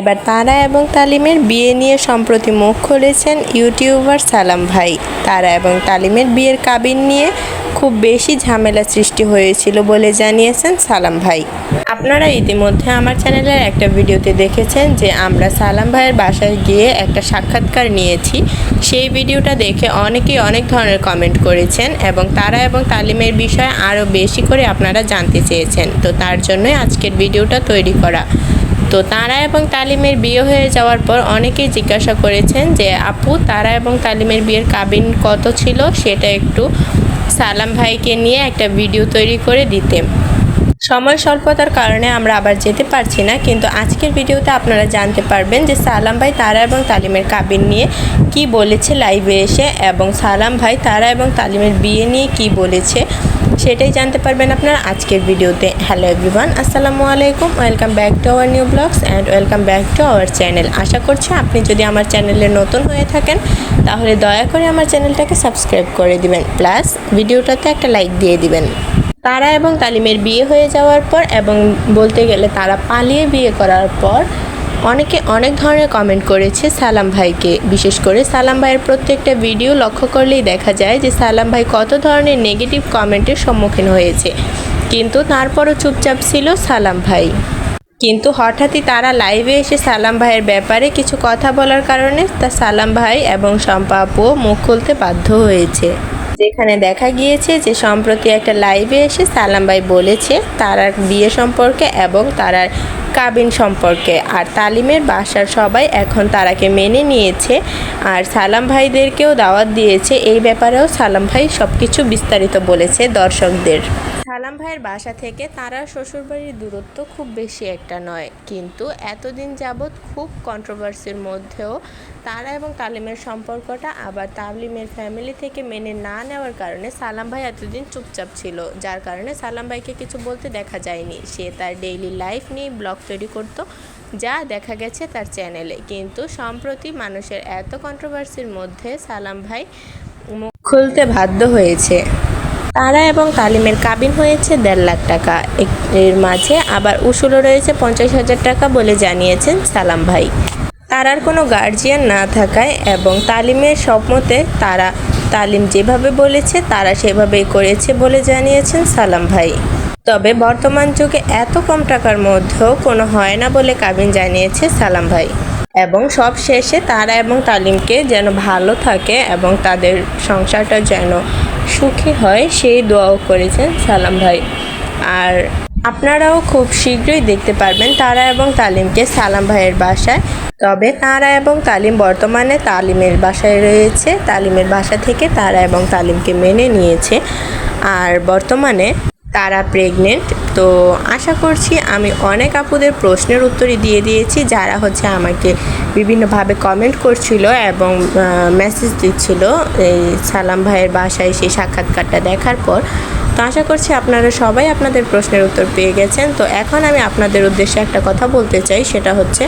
এবার তারা এবং তালিমের বিয়ে নিয়ে সম্প্রতি মুখ খুলেছেন ইউটিউবার সালাম ভাই। তারা এবং তালিমের বিয়ের কাবিন নিয়ে খুব বেশি ঝামেলা সৃষ্টি হয়েছিল বলে জানিয়েছেন সালাম ভাই। আপনারা ইতিমধ্যে আমার চ্যানেলের একটা ভিডিওতে দেখেছেন যে আমরা সালাম ভাইয়ের বাসায় গিয়ে একটা সাক্ষাৎকার নিয়েছি। সেই ভিডিওটা দেখে অনেকেই অনেক ধরনের কমেন্ট করেছেন এবং তারা এবং তালিমের বিষয়ে আরও বেশি করে আপনারা জানতে চেয়েছেন। তো তার জন্যই আজকের ভিডিওটা তৈরি করা। তো তারা এবং তালিমের বিয়ে হয়ে যাওয়ার পর অনেকেই জিজ্ঞাসা করেছেন যে, আপু, তারা এবং তালিমের বিয়ের কাবিন কত ছিল? সেটা একটু সালাম ভাইকে নিয়ে একটা ভিডিও তৈরি করে দিতে সময় স্বল্পতার কারণে আমরা আবার যেতে পারছি না, কিন্তু আজকের ভিডিওতে আপনারা জানতে পারবেন যে, সালাম ভাই তারা এবং তালিমের কাবিন নিয়ে কি বলেছে লাইভে এসে এবং সালাম ভাই তারা এবং তালিমের বিয়ে নিয়ে কি বলেছে। সেটাই জানতে পারবেন আপনার আজকের ভিডিওতে। হ্যালো এভরিওয়ান আসসালামু আলাইকুম। Welcome back to our new blogs and welcome back to our channel আশা করছি আপনি যদি আমার চ্যানেলে নতুন হয়ে থাকেন, তাহলে দয়া করে আমার চ্যানেলটাকে সাবস্ক্রাইব করে দিবেন। প্লাস ভিডিওটাতে একটা লাইক দিয়ে দিবেন। তারা এবং তালিমের বিয়ে হয়ে যাওয়ার পর এবং বলতে গেলে তারা পালিয়ে বিয়ে করার পর অনেকে অনেক ধরনের কমেন্ট করেছে সালাম ভাইকে। বিশেষ করে সালাম ভাইয়ের প্রত্যেকটা ভিডিও লক্ষ্য করলেই দেখা যায় যে সালাম ভাই কত ধরনের নেগেটিভ কমেন্টের সম্মুখীন হয়েছে। কিন্তু তারপরও চুপচাপ ছিল সালাম ভাই। কিন্তু হঠাৎই তারা লাইভে এসে সালাম ভাইয়ের ব্যাপারে কিছু কথা বলার কারণে তা সালাম ভাই এবং শম্পা আপুও মুখ খুলতে বাধ্য হয়েছে। যেখানে দেখা গিয়েছে যে সম্প্রতি একটা লাইভে এসে সালাম ভাই বলেছে তারার বিয়ে সম্পর্কে এবং তারার কাবিন সম্পর্কে। আর তালিমের বাসার সবাই এখন তারাকে মেনে নিয়েছে আর সালাম ভাইদেরকেও দাওয়াত দিয়েছে। এই ব্যাপারেও সালাম ভাই সব কিছু বিস্তারিত বলেছে দর্শকদের। সালাম ভাইয়ের বাসা থেকে তারা শ্বশুরবাড়ির দূরত্ব খুব বেশি একটা নয়। কিন্তু এতদিন যাবৎ খুব কন্ট্রোভার্সির মধ্যেও তারা এবং তালিমের সম্পর্কটা আবার তালিমের ফ্যামিলি থেকে মেনে না নেওয়ার কারণে সালাম ভাই এতদিন চুপচাপ ছিল, যার কারণে সালাম ভাইকে কিছু বলতে দেখা যায়নি। সে তার ডেইলি লাইফ নিয়ে ব্লগ তৈরি করতো, যা দেখা গেছে তার চ্যানেলে কিন্তু সম্প্রতি মানুষের এত কন্ট্রোভার্সির মধ্যে সালাম ভাই খুলতে বাধ্য হয়েছে। তারা এবং তালিমের কাবিন হয়েছে দেড় লাখ টাকা। এর মাঝে আবার উসুলও রয়েছে পঞ্চাশ হাজার টাকা বলে জানিয়েছেন সালাম ভাই। তারার কোনো গার্জিয়ান না থাকায় এবং তালিমের সম্মতে তারা, তালিম যেভাবে বলেছে তারা সেভাবেই করেছে বলে জানিয়েছেন সালাম ভাই। তবে বর্তমান যুগে এত কম টাকার মধ্যেও কোনো হয় না বলে কাবিন জানিয়েছে সালাম ভাই। এবং সব শেষে তারা এবং তালিমকে যেন ভালো থাকে এবং তাদের সংসারটা যেন সুখী হয়, সেই দোয়াও করেছেন সালাম ভাই। আর আপনারাও খুব শীঘ্রই দেখতে পারবেন তারা এবং তালিমকে সালাম ভাইয়ের বাসায়। তবে তারা এবং তালিম বর্তমানে তালিমের বাসায় রয়েছে, তালিমের বাসা থেকে তারা এবং তালিমকে মেনে নিয়েছে। আর বর্তমানে তারা প্রেগনেন্ট তো আশা করছি আমি অনেক আপুদের প্রশ্নের উত্তরই দিয়ে দিয়েছি, যারা হচ্ছে আমাকে বিভিন্নভাবে কমেন্ট করছিল এবং মেসেজ দিচ্ছিল এই সালাম ভাইয়ের বাসায় সেই সাক্ষাৎকারটা দেখার পর। তো আশা করছি আপনারা সবাই আপনাদের প্রশ্নের উত্তর পেয়ে গেছেন। তো এখন আমি আপনাদের উদ্দেশ্যে একটা কথা বলতে চাই, সেটা হচ্ছে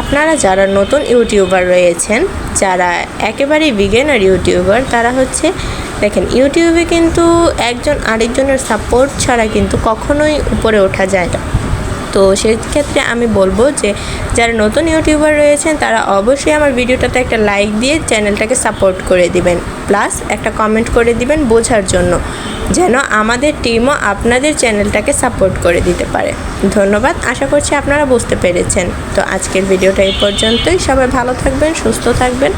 আপনারা যারা নতুন ইউটিউবার রয়েছেন, যারা একেবারেই বিগিনার ইউটিউবার, তারা হচ্ছে দেখেন, ইউটিউবে কিন্তু একজন আরেকজনের সাপোর্ট ছাড়া কিন্তু কখনোই উপরে ওঠা যায় না। তো সেক্ষেত্রে আমি বলব যে, যারা নতুন ইউটিউবার রয়েছেন, তারা অবশ্যই আমার ভিডিওটাতে একটা লাইক দিয়ে চ্যানেলটাকে সাপোর্ট করে দিবেন। প্লাস একটা কমেন্ট করে দিবেন বোঝার জন্য, যেন আমাদের টিমও আপনাদের চ্যানেলটাকে সাপোর্ট করে দিতে পারে। ধন্যবাদ, আশা করছি আপনারা বুঝতে পেরেছেন। তো আজকের ভিডিওটা এই পর্যন্তই। সবাই ভালো থাকবেন, সুস্থ থাকবেন।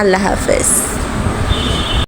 আল্লাহ হাফেজ।